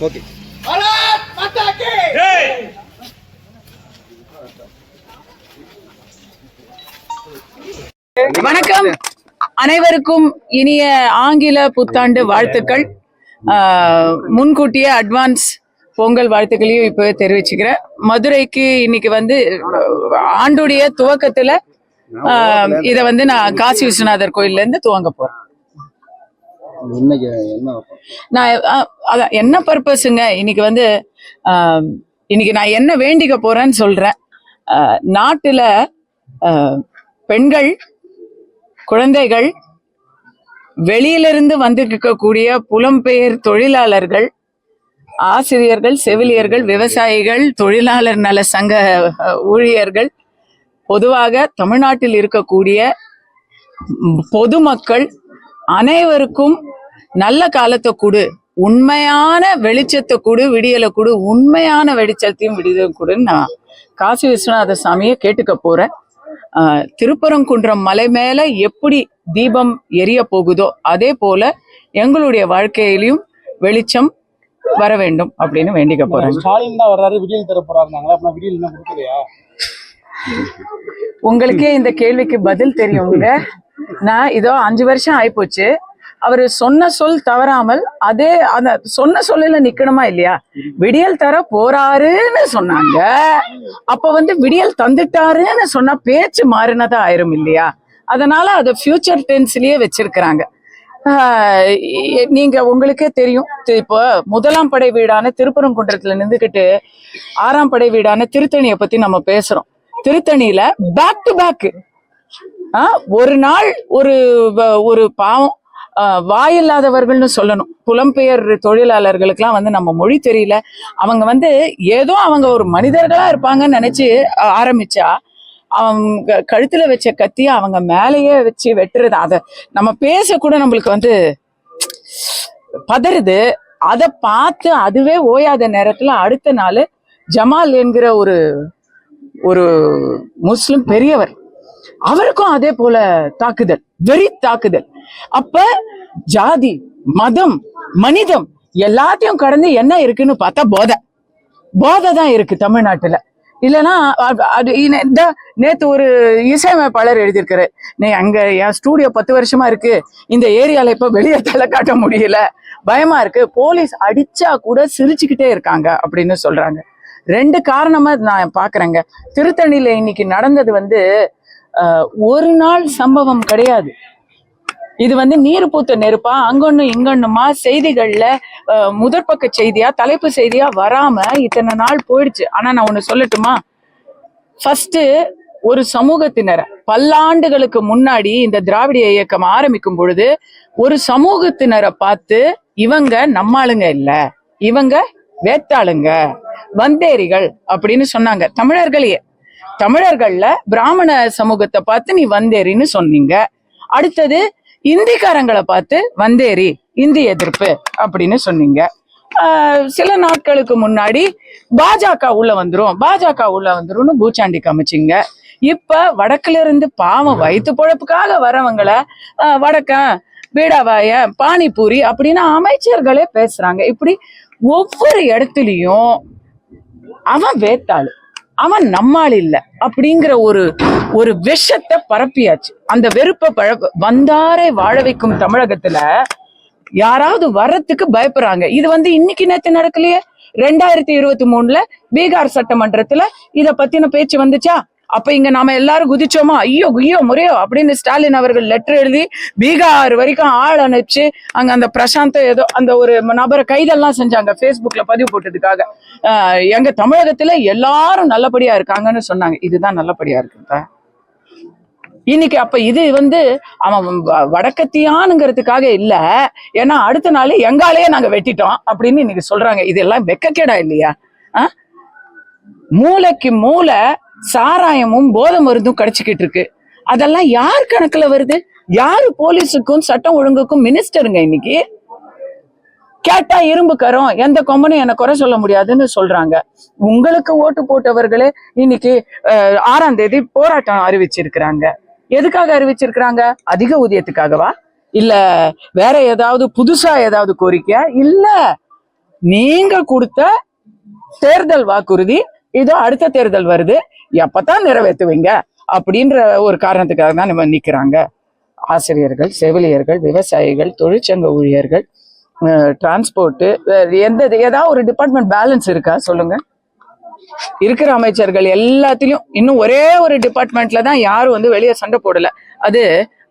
Okay. வணக்கம். அனைவருக்கும் இனிய ஆங்கில புத்தாண்டு வாழ்த்துக்கள். ஆஹ், முன்கூட்டியே அட்வான்ஸ் பொங்கல் வாழ்த்துக்களையும் இப்போ தெரிவிச்சுக்கிறேன். மதுரைக்கு இன்னைக்கு வந்து ஆண்டுடைய துவக்கத்துல ஆஹ், இத வந்து நான் காசி விஸ்வநாதர் கோயில்ல இருந்து துவங்க போறேன். இன்னைக்கு என்ன நான் அதான் என்ன பர்பஸுங்க இன்னைக்கு வந்து இன்னைக்கு நான் என்ன வேண்டிக்க போறேன்னு சொல்றேன். நாட்டுல பெண்கள் குழந்தைகள் வெளியிலிருந்து வந்திருக்கக்கூடிய புலம்பெயர் தொழிலாளர்கள் ஆசிரியர்கள் செவிலியர்கள் விவசாயிகள் தொழிலாளர் நல சங்க ஊழியர்கள் பொதுவாக தமிழ்நாட்டில் இருக்கக்கூடிய பொதுமக்கள் அனைவருக்கும் நல்ல காலத்தை கொடு. உண்மையான வெளிச்சத்தை கொடு விடியலை கொடு. உண்மையான வெளிச்சத்தையும் விடியலை கொடுன்னு நான் காசி விஸ்வநாத சாமியை கேட்டுக்க போறேன். ஆஹ், திருப்பரங்குன்றம் மலை மேல எப்படி தீபம் எரிய போகுதோ அதே போல எங்களுடைய வாழ்க்கையிலையும் வெளிச்சம் வர வேண்டும் அப்படின்னு வேண்டிக்க போறேன். ஸ்டாலின் தான் வர்றாரு விடியல் தர போறாருனாங்களா அப்படின்னா விடியல் என்ன கொடுக்கலையா? உங்களுக்கே இந்த கேள்விக்கு பதில் தெரியுங்க. நான் இதோ அஞ்சு வருஷம் ஆயிப்போச்சு. அவரு சொன்ன சொல் தவறாமல் அதே அந்த சொன்ன சொல்லில நிக்கணுமா இல்லையா? விடியல் தர போறாருன்னு சொன்னாங்க. அப்ப வந்து விடியல் தந்துட்டாருன்னு சொன்னா பேச்சு மாறினதா ஆயிரும் இல்லையா? அதனால அதை ஃபியூச்சர் டென்ஸ்லயே வச்சிருக்கிறாங்க. ஆஹ் நீங்க உங்களுக்கே தெரியும். இப்போ முதலாம் படை வீடான திருப்பரங்குன்றத்துல நின்றுகிட்டு ஆறாம் படை வீடான திருத்தணியை பத்தி நம்ம பேசுறோம். திருத்தணியில பேக் டு பேக் ஒரு நாள் ஒரு வ- ஒரு பாவம் வாயில்லாதவர்கள்னு சொல்லணும். புலம்பெயர் தொழிலாளர்களுக்கெல்லாம் வந்து நம்ம மொழி தெரியல. அவங்க வந்து ஏதோ அவங்க ஒரு மனிதர்களா இருப்பாங்கன்னு நினைச்சு ஆரம்பிச்சா அவங்க கழுத்துல வச்ச கத்திய அவங்க மேலேயே வச்சு வெட்டுறது அதை நம்ம பேச கூட நம்மளுக்கு வந்து பதறுது. அதை பார்த்து அதுவே ஓயாத நேரத்துல அடுத்த நாள் ஜமால் என்கிற ஒரு ஒரு முஸ்லிம் பெரியவர். அவருக்கும் அதே போல தாக்குதல் வெறி தாக்குதல். அப்ப ஜாதி மதம் மனிதம் எல்லாத்தையும் கடந்து என்ன இருக்குன்னு பார்த்தா போதை. போதை தான் இருக்கு தமிழ்நாட்டுல. இல்லைன்னா அது இந்த நேத்து ஒரு இசையமைப்பாளர் எழுதியிருக்காரு. நீ அங்க என் ஸ்டூடியோ பத்து வருஷமா இருக்கு. இந்த ஏரியால இப்ப வெளியே தலை காட்ட முடியல. பயமா இருக்கு. போலீஸ் அடிச்சா கூட சிரிச்சுக்கிட்டே இருக்காங்க அப்படின்னு சொல்றாங்க. ரெண்டு காரணமா நான் பாக்குறேங்க. திருத்தணியில இன்னைக்கு நடந்தது வந்து ஒரு நாள் சம்பவம் கிடையாது. இது வந்து நீர் பூத்த நெருப்பா அங்கொன்னு இங்கொன்னுமா செய்திகள்ல அஹ், முதற்பக்க செய்தியா தலைப்பு செய்தியா வராம இத்தனை நாள் போயிடுச்சு. ஆனா நான் ஒண்ணு சொல்லட்டுமா? ஃபர்ஸ்ட் ஒரு சமூகத்தினரை பல்லாண்டுகளுக்கு முன்னாடி இந்த திராவிட இயக்கம் ஆரம்பிக்கும் பொழுது ஒரு சமூகத்தினரை பார்த்து இவங்க நம்மாளுங்க இல்ல. இவங்க வேத்தாளுங்க வந்தேரிகள் அப்படின்னு சொன்னாங்க. தமிழர்களையே. தமிழர்கள்ல பிராமண சமூகத்தை பார்த்து நீ வந்தேரின்னு சொன்னீங்க. அடுத்தது இந்திக்காரங்களை பார்த்து வந்தேரி இந்தி எதிர்ப்பு அப்படின்னு சொன்னீங்க. சில நாட்களுக்கு முன்னாடி பாஜக உள்ள வந்துரும். பாஜக உள்ள வந்துரும்னு பூச்சாண்டி காமிச்சிங்க. இப்ப வடக்குல இருந்து பாவம் வயிற்று பொழப்புக்காக வரவங்களை வடக்க பீடாவாய பானிபூரி அப்படின்னு அமைச்சர்களே பேசுறாங்க. இப்படி ஒவ்வொரு இடத்துலயும் அவன் வேத்தாள் அவன் நம்மாள் இல்ல அப்படிங்கிற ஒரு ஒரு விஷத்தை பரப்பியாச்சு. அந்த வெறுப்பை பழ வந்தாரை வாழ வைக்கும் தமிழகத்துல யாராவது வர்றதுக்கு பயப்படுறாங்க. இது வந்து இன்னைக்கு நேற்று நடக்கலையே? ரெண்டாயிரத்தி இருபத்தி மூணுல பீகார் சட்டமன்றத்துல இத பத்தின பேச்சு வந்துச்சா? அப்ப இங்க நாம எல்லாரும் குதிச்சோமா? ஐயோ ஐயோ முறையோ அப்படின்னு ஸ்டாலின் அவர்கள் லெட்டர் எழுதி பீகார் வரைக்கும் ஆள் அனுப்பிச்சு அங்க அந்த பிரசாந்த் ஏதோ அந்த ஒரு நபரை கைதெல்லாம் செஞ்சாங்க ஃபேஸ்புக்கில் பதிவு போட்டதுக்காக. எங்கள் எங்க தமிழகத்துல எல்லாரும் நல்லபடியா இருக்காங்கன்னு சொன்னாங்க. இதுதான் நல்லபடியா இருக்குப்பா இன்னைக்கு அப்ப இது வந்து அவன் வடக்கத்தியானுங்கிறதுக்காக இல்ல. ஏன்னா அடுத்த நாள் எங்காலேயே நாங்க வெட்டிட்டோம் அப்படின்னு இன்னைக்கு சொல்றாங்க. இதெல்லாம் வெக்கக்கேடா இல்லையா? ஆ? மூளைக்கு மூளை சாராயமும் போதை மருந்தும் கிடைச்சிக்கிட்டு இருக்கு. அதெல்லாம் யார் கணக்குல வருது? யாரு போலீஸுக்கும் சட்டம் ஒழுங்குக்கும் மினிஸ்டருங்க இன்னைக்கு? கேட்டா இரும்பு கரம் எந்த கொம்பனும் என்ன குறை சொல்ல முடியாதுன்னு சொல்றாங்க. உங்களுக்கு ஓட்டு போட்டவர்களே இன்னைக்கு ஆறாம் தேதி போராட்டம் அறிவிச்சிருக்கிறாங்க. எதுக்காக அறிவிச்சிருக்கிறாங்க? அதிக ஊதியத்துக்காகவா? இல்ல வேற ஏதாவது புதுசா ஏதாவது கோரிக்கையா? இல்ல நீங்க கொடுத்த தேர்தல் வாக்குறுதி இதோ அடுத்த தேர்தல் வருது. எப்பதான் நிறைவேற்றுவீங்க அப்படின்ற ஒரு காரணத்துக்காக தான் நம்ம நிக்கிறாங்க. ஆசிரியர்கள் செவிலியர்கள் விவசாயிகள் தொழிற்சங்க ஊழியர்கள் டிரான்ஸ்போர்ட் எந்த ஏதாவது ஒரு டிபார்ட்மெண்ட் பேலன்ஸ் இருக்கா? சொல்லுங்க. இருக்கிற அமைச்சர்கள் எல்லாத்திலயும் இன்னும் ஒரே ஒரு டிபார்ட்மெண்ட்ல தான் யாரும் வந்து வெளியே சண்டை போடல. அது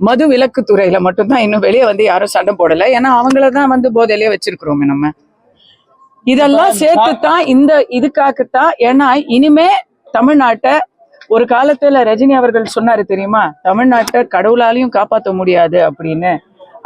மது விலக்கு துறையில மட்டும்தான் இன்னும் வெளியே வந்து யாரும் சண்டை போடல. ஏன்னா அவங்கள தான் வந்து போதையிலேயே வச்சிருக்கிறோமே நம்ம. இதெல்லாம் சேர்த்துத்தான் இந்த இதுக்காகத்தான். ஏன்னா இனிமே தமிழ்நாட்டை ஒரு காலத்துல ரஜினி அவர்கள் சொன்னாரு தெரியுமா? தமிழ்நாட்டை கடவுளாலையும் காப்பாற்ற முடியாது அப்படின்னு.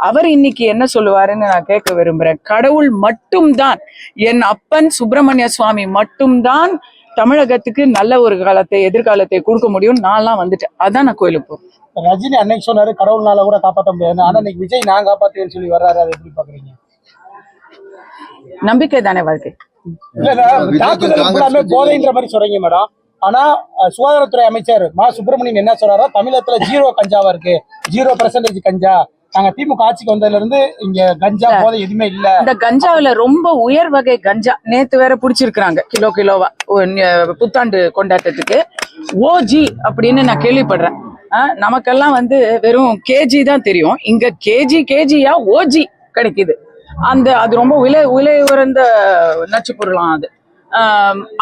அவர் இன்னைக்கு என்ன சொல்லுவாருன்னு நான் கேட்க விரும்புறேன். கடவுள் மட்டும்தான் என் அப்பன் சுப்பிரமணிய சுவாமி மட்டும்தான் தமிழகத்துக்கு நல்ல ஒரு காலத்தை எதிர்காலத்தை கொடுக்க முடியும் நான்லாம் வந்துட்டேன். அதான் நான் கோயிலுக்கு போறேன். ரஜினி அன்னைக்கு சொன்னாரு கடவுள்னால கூட காப்பாற்ற முடியாது ஆனா இன்னைக்கு விஜய் நான் காப்பாத்துவேன்னு சொல்லி வர்றாரு. அதை எப்படி பாக்குறீங்க? நம்பிக்கை தானே வாழ்க்கை போதைன்ற மாதிரி சொல்றீங்க மேடம். ஆனா சுகாதாரத்துறை அமைச்சர் மா. சுப்பிரமணியன் என்ன சொல்றாரா தமிழகத்துல ஜீரோ கஞ்சாவா இருக்கு? ஜீரோ பெர்சன்டேஜ் கஞ்சா. நாங்க திமுக ஆட்சிக்கு வந்ததுல இருந்து இங்க கஞ்சா போதை எதுவுமே இல்ல. இந்த கஞ்சாவுல ரொம்ப உயர் வகை கஞ்சா. நேத்து வேற புடிச்சிருக்கிறாங்க கிலோ கிலோவா. புத்தாண்டு கொண்டாட்டத்துக்கு. ஓஜி அப்படின்னு நான் கேள்விப்படுறேன். நமக்கெல்லாம் வந்து வெறும் கேஜி தான் தெரியும். இங்க கேஜி கேஜியா ஓஜி கிடைக்குது. அந்த அது ரொம்ப விலை விலை உயர்ந்த நச்சு பொருளாம் அது.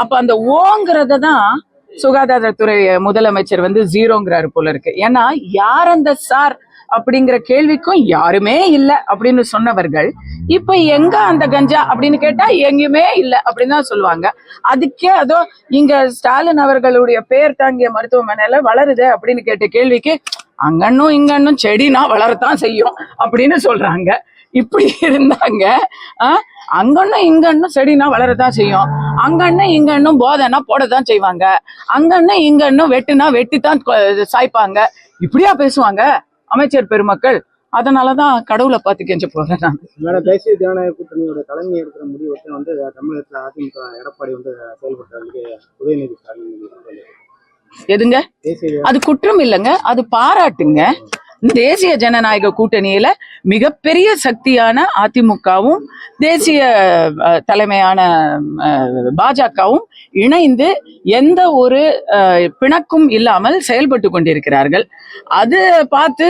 அப்ப அந்த ஓங்கிறத தான் சுகாதாரத்துறை முதலமைச்சர் வந்து ஜீரோங்கிறாரு போல இருக்கு. ஏன்னா யார் அந்த சார் அப்படிங்கிற கேள்விக்கும் யாருமே இல்ல அப்படின்னு சொன்னவர்கள் இப்ப எங்க அந்த கஞ்சா அப்படின்னு கேட்டா எங்கேயுமே இல்ல அப்படின்னு தான் சொல்லுவாங்க. அதுக்கே அதோ இங்க ஸ்டாலின் அவர்களுடைய பெயர் தாங்கிய மருத்துவமனையில வளருது அப்படின்னு கேட்ட கேள்விக்கு அங்கன்னும் இங்கன்னும் செடினா வளரத்தான் செய்யும் அப்படின்னு சொல்றாங்க. இப்படி இருந்தாங்க. அங்கன்னும் இங்கன்னும் செடினா வளரத்தான் செய்யும். அங்கன்னும் இங்கன்னும் போதைன்னா போடத்தான் செய்வாங்க. அங்கன்னும் இங்கன்னும் வெட்டுனா வெட்டித்தான் சாய்ப்பாங்க. இப்படியா பேசுவாங்க அமைச்சர் பெருமக்கள்? அதனாலதான் கடவுளை பார்த்து கெஞ்ச போறேன் நான். மேடம் தேசிய ஜனநாயக கூட்டணியோட தலைமை இருக்கிற முடிவத்தை வந்து தமிழகத்துல அதிமுக எடப்பாடி வந்து செயல்படுறதுக்கு உதயநிதி ஸ்டாலின். எதுங்க? அது குற்றம் இல்லைங்க. அது பாராட்டுங்க. தேசிய ஜனநாயக கூட்டணியில மிகப்பெரிய சக்தியான அதிமுகவும் தேசிய தலைமையான பாஜகவும் இணைந்து எந்த ஒரு அஹ், பிணக்கும் இல்லாமல் செயல்பட்டு கொண்டிருக்கிறார்கள். அது பார்த்து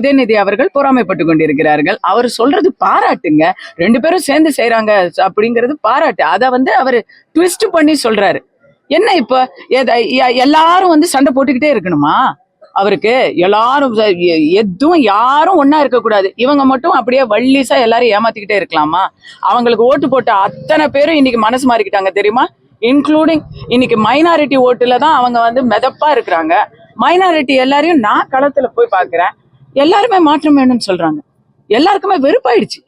உதயநிதி அவர்கள் பொறாமைப்பட்டு கொண்டிருக்கிறார்கள். அவர் சொல்றது பாராட்டுங்க. ரெண்டு பேரும் சேர்ந்து செய்யறாங்க அப்படிங்கிறது பாராட்டு. அதை வந்து அவர் ட்விஸ்ட் பண்ணி சொல்றாரு. என்ன இப்ப? எல்லாரும் வந்து சண்டை போட்டுக்கிட்டே இருக்கணுமா? அவருக்கு எல்லாரும் எதுவும் யாரும் ஒண்ணா இருக்கக்கூடாது இவங்க மட்டும் அப்படியே வள்ளிசா எல்லாரும் ஏமாத்திக்கிட்டே இருக்கலாமா? அவங்களுக்கு ஓட்டு போட்ட அத்தனை பேரும் இன்னைக்கு மனசு மாறிக்கிட்டாங்க தெரியுமா? இன்க்ளூடிங் இன்னைக்கு மைனாரிட்டி ஓட்டுல தான் அவங்க வந்து மெதப்பா இருக்கிறாங்க. மைனாரிட்டி எல்லாரையும் நான் களத்துல போய் பார்க்கிறேன். எல்லாருமே மாற்றம் வேணும்னு சொல்றாங்க. எல்லாருக்குமே வெறுப்பாயிடுச்சு.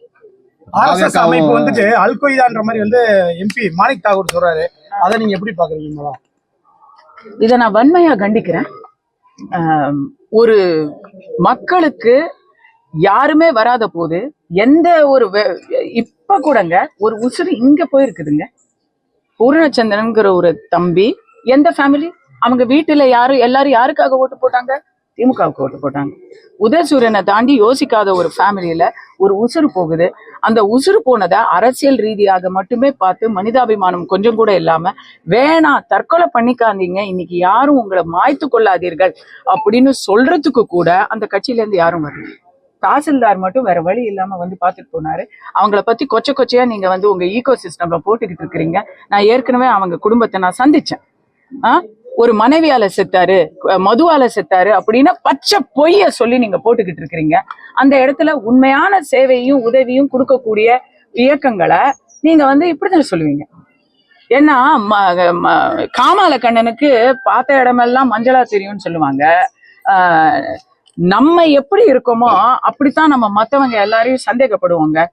ஆர்எஸ்எஸ் அமைப்பு வந்துட்டு அல்கொய்தான்ற மாதிரி வந்து எம்பி மாணிக் தாகூர் சொல்றாரு. அதை நீங்க எப்படி பாக்குறீங்க மேடம் இதை நான் வன்மையா கண்டிக்கிறேன். ஒரு மக்களுக்கு யாருமே வராத போது எந்த ஒரு இப்ப கூடங்க ஒரு உசுறு இங்க போயிருக்குதுங்க. பூர்ணச்சந்திரன்கிற ஒரு தம்பி எந்த ஃபேமிலி அவங்க வீட்டுல யாரும் எல்லாரும் யாருக்காக ஓட்டு போட்டாங்க? திமுகவுக்கு ஓட்டு போட்டாங்க. உதயசூரியனை தாண்டி யோசிக்காத ஒரு ஃபேமிலியில ஒரு உசுறு போகுது. அந்த உசுறு போனதை அரசியல் ரீதியாக மட்டுமே பார்த்து மனிதாபிமானம் கொஞ்சம் கூட இல்லாம வேணாம் தற்கொலை பண்ணிக்காதீங்க. இன்னைக்கு யாரும் உங்களை மாய்த்து கொள்ளாதீர்கள். அப்படின்னு சொல்றதுக்கு கூட அந்த கட்சியில இருந்து யாரும் வரல. தாசில்தார் மட்டும் வேற வழி இல்லாம வந்து பார்த்துட்டு போனாரு. அவங்கள பத்தி கொச்ச கொச்சையா நீங்க வந்து உங்க ஈகோ சிஸ்டம்ல போட்டுக்கிட்டு இருக்கிறீங்க. நான் ஏற்கனவே அவங்க குடும்பத்தை நான் சந்திச்சேன். ஆ? ஒரு மனைவியால செத்தாரு மதுவால செத்தாரு அப்படின்னு பச்சை பொய்ய சொல்லி நீங்க போட்டுக்கிட்டு இருக்கிறீங்க. அந்த இடத்துல உண்மையான சேவையும் உதவியும் கொடுக்கக்கூடிய இயக்கங்களை நீங்க வந்து இப்படிதான் சொல்லுவீங்க. ஏன்னா ம- காமால கண்ணனுக்கு பார்த்த இடமெல்லாம் மஞ்சளா தெரியும்னு சொல்லுவாங்க. ஆஹ் நம்ம எப்படி இருக்கோமோ அப்படித்தான் நம்ம மத்தவங்க எல்லாரையும் சந்தேகப்படுவாங்க.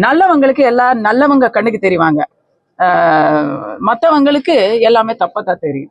நல்லவங்களுக்கு எல்லா நல்லவங்க கண்ணுக்கு தெரிவாங்க. ஆஹ் மத்தவங்களுக்கு எல்லாமே தெரியும்.